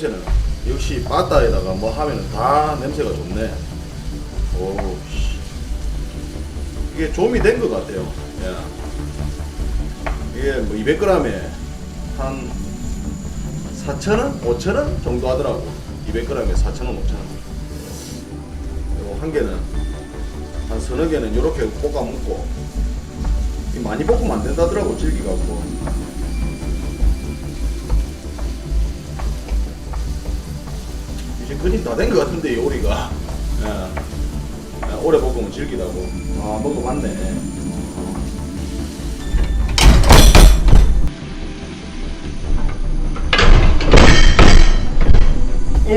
냄새는 역시 바다에다가 뭐 하면은 다 냄새가 좋네. 오, 씨. 이게 좀이 된 것 같아요. 예. 이게 뭐 200g에 한 4,000원? 5,000원 정도 하더라고. 200g에 4,000원, 5,000원. 그리고 한 개는 한 서너 개는 이렇게 볶아 먹고 이 많이 볶으면 안 된다더라고 질기갖고 이제 거의 다된 것 같은데 요리가 예. 예, 오래 볶으면 질기다고 아 먹고 오!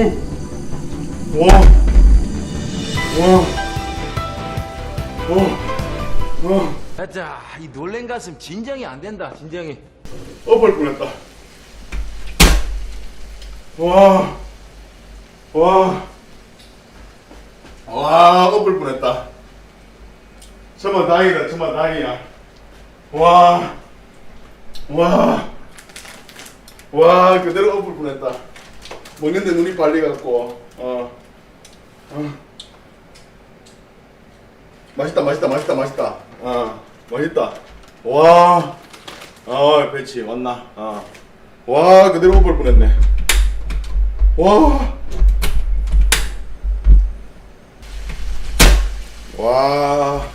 와! 와! 와! 와! 아자, 이 놀랜 가슴 진정이 안 된다, 진정이. 엎을 뻔했다. 와, 와, 와, 엎을 뻔했다. 정말 다행이다, 정말 다행이야. 와, 와, 와, 그대로 엎을 뻔했다. 먹는데 눈이 빨리갖고, 어, 어. 맛있다, 맛있다, 맛있다, 맛있다. 어, 맛있다. 와. 아, 배치 왔나? 아. 와, 그대로 볼 뻔했네. 와. 와.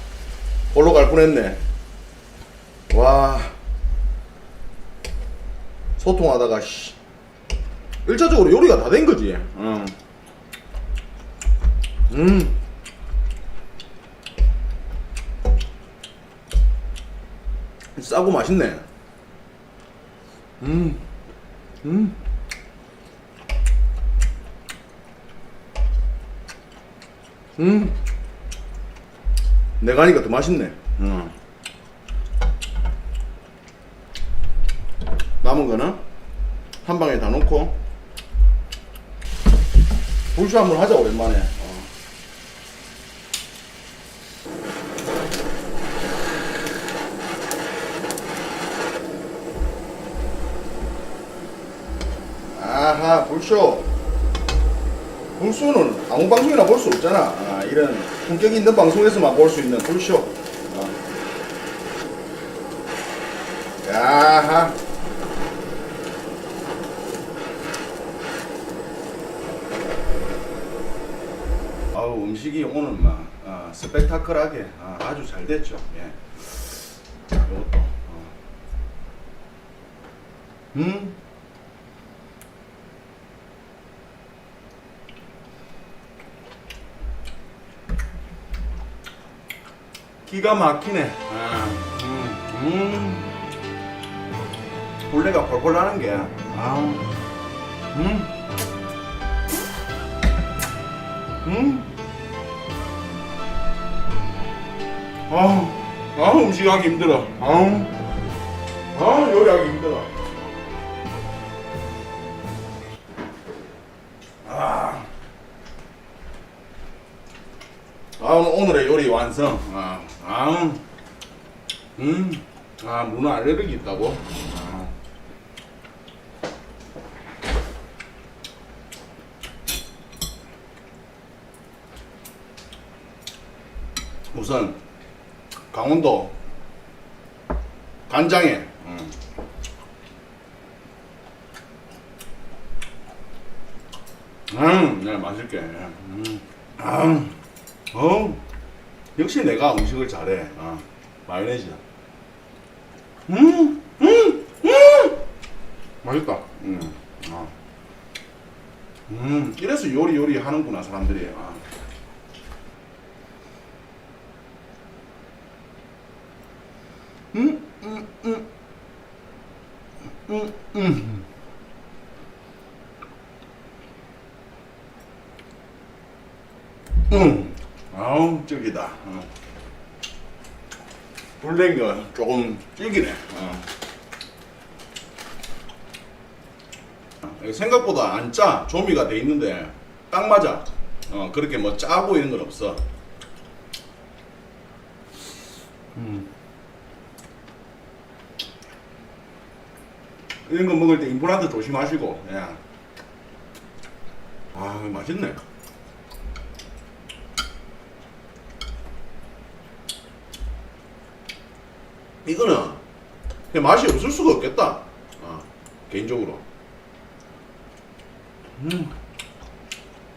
홀로 갈 뻔했네. 와. 소통하다가 씨. 일차적으로 요리가 다 된 거지. 응. 음. 싸고 맛있네. 음, 음. 음. 내가 하니까 더 맛있네. 음. 남은 거는 한 방에 다 넣고 불쇼 한번 하자 오랜만에. 어. 아하 불쇼 불쇼는 아무 방송이나 볼 수 없잖아 아, 이런 품격 있는 방송에서만 볼 수 있는 불쇼 어. 야하 아우 음식이 오늘 막 아, 스펙타클하게 아, 주잘 됐죠 예. 이것도 어. 음 기가 막히네. 아, 음, 음. 벌레가 펄펄 나는 게. 아, 음. 음. 아, 아, 음식하기 힘들어. 아, 아, 요리하기 힘들어. 아. 아, 오늘의 요리 완성. 아, 아, 음, 아, 문어 알레르기 있다고? 아. 우선, 강원도 간장에, 음. 음, 네, 맛있게. 음. 아, 어, 역시 내가 음식을 잘해. 어, 마요네즈. 음, 음, 음, 맛있다. 음, 어. 음, 이래서 요리 요리 하는구나 사람들이. 아. 음, 음, 음, 음, 음. 음, 질기다. 어. 거 조금 질기네. 어. 어, 생각보다 안 짜. 조미가 돼 있는데 딱 맞아. 어, 그렇게 뭐 짜고 이런 건 없어. 음. 이런 거 먹을 때 인플란트 조심하시고. 예. 아 맛있네. 이거는 그냥 맛이 없을 수가 없겠다. 아, 개인적으로. 음.